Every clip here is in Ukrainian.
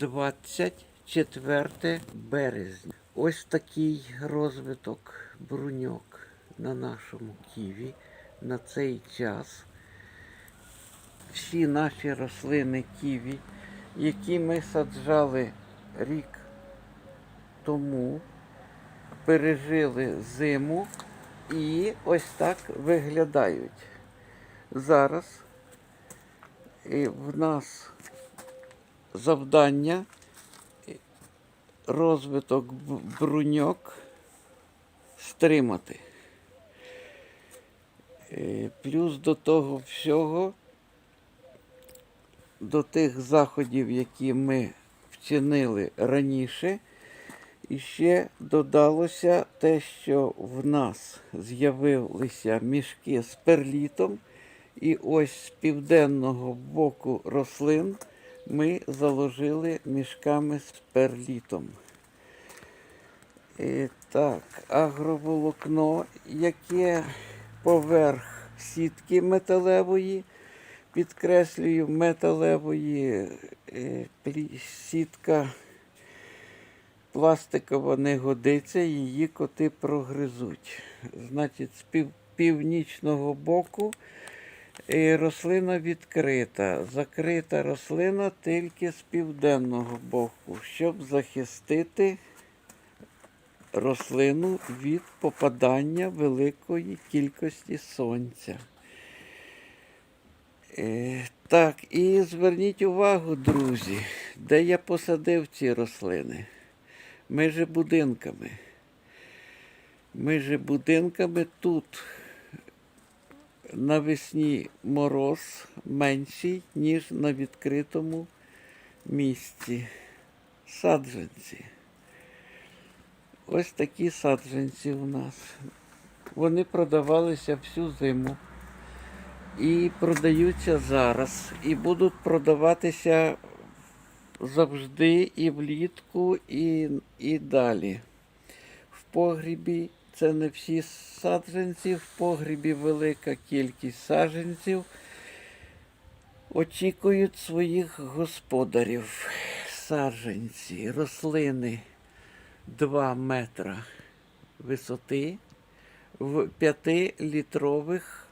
24 березня. Ось такий розвиток бруньок на нашому ківі на цей час. Всі наші рослини ківі, які ми саджали рік тому, пережили зиму і ось так виглядають. Зараз в нас завдання розвиток бруньок стримати. Е, Плюс до того всього, до тих заходів, які ми вчинили раніше, і ще додалося те, що в нас з'явилися мішки з перлітом, і ось з південного боку рослин ми заложили мішками з перлітом. І так, агроволокно, яке поверх сітки металевої, підкреслюю, металевої е, сітка пластикова не годиться, її коти прогризуть. Значить, з пів, північного боку рослина відкрита. Закрита рослина тільки з південного боку, щоб захистити рослину від попадання великої кількості сонця. Е, Так, і зверніть увагу, друзі, де я посадив ці рослини. Межі будинками. Межі будинками тут навесні мороз менший, ніж на відкритому місці. Саджанці. Ось такі саджанці у нас. Вони продавалися всю зиму. І продаються зараз. І будуть продаватися завжди і влітку, і, і далі. В погрібі це не всі саджанці, в погрібі велика кількість саджанців очікують своїх господарів. Саджанці, рослини 2 метра висоти в 5-літрових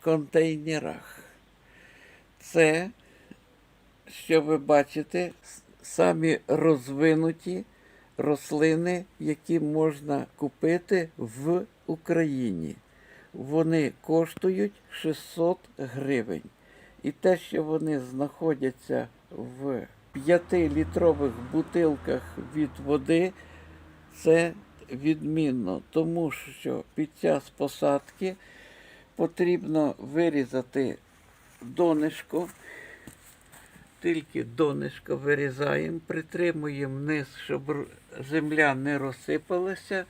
контейнерах. Це що ви бачите, самі розвинуті рослини, які можна купити в Україні. Вони коштують 600 гривень. І те, що вони знаходяться в 5-літрових бутилках від води, це відмінно, тому що під час посадки потрібно вирізати донишко тільки донишко вирізаємо, притримуємо вниз, щоб земля не розсипалася.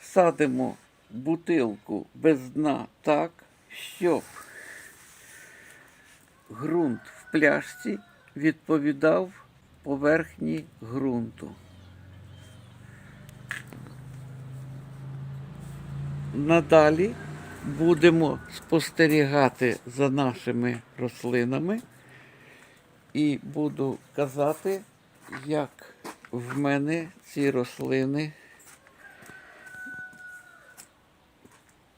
Садимо бутилку без дна так, щоб ґрунт в пляшці відповідав поверхні ґрунту. Надалі будемо спостерігати за нашими рослинами і буду казати, як в мене ці рослини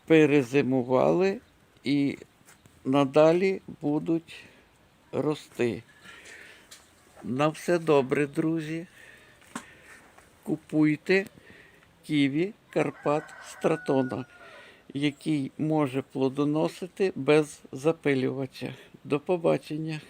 перезимували і надалі будуть рости. На все добре, друзі. Купуйте ківі Карпат Стратона, який може плодоносити без запилювача. До побачення.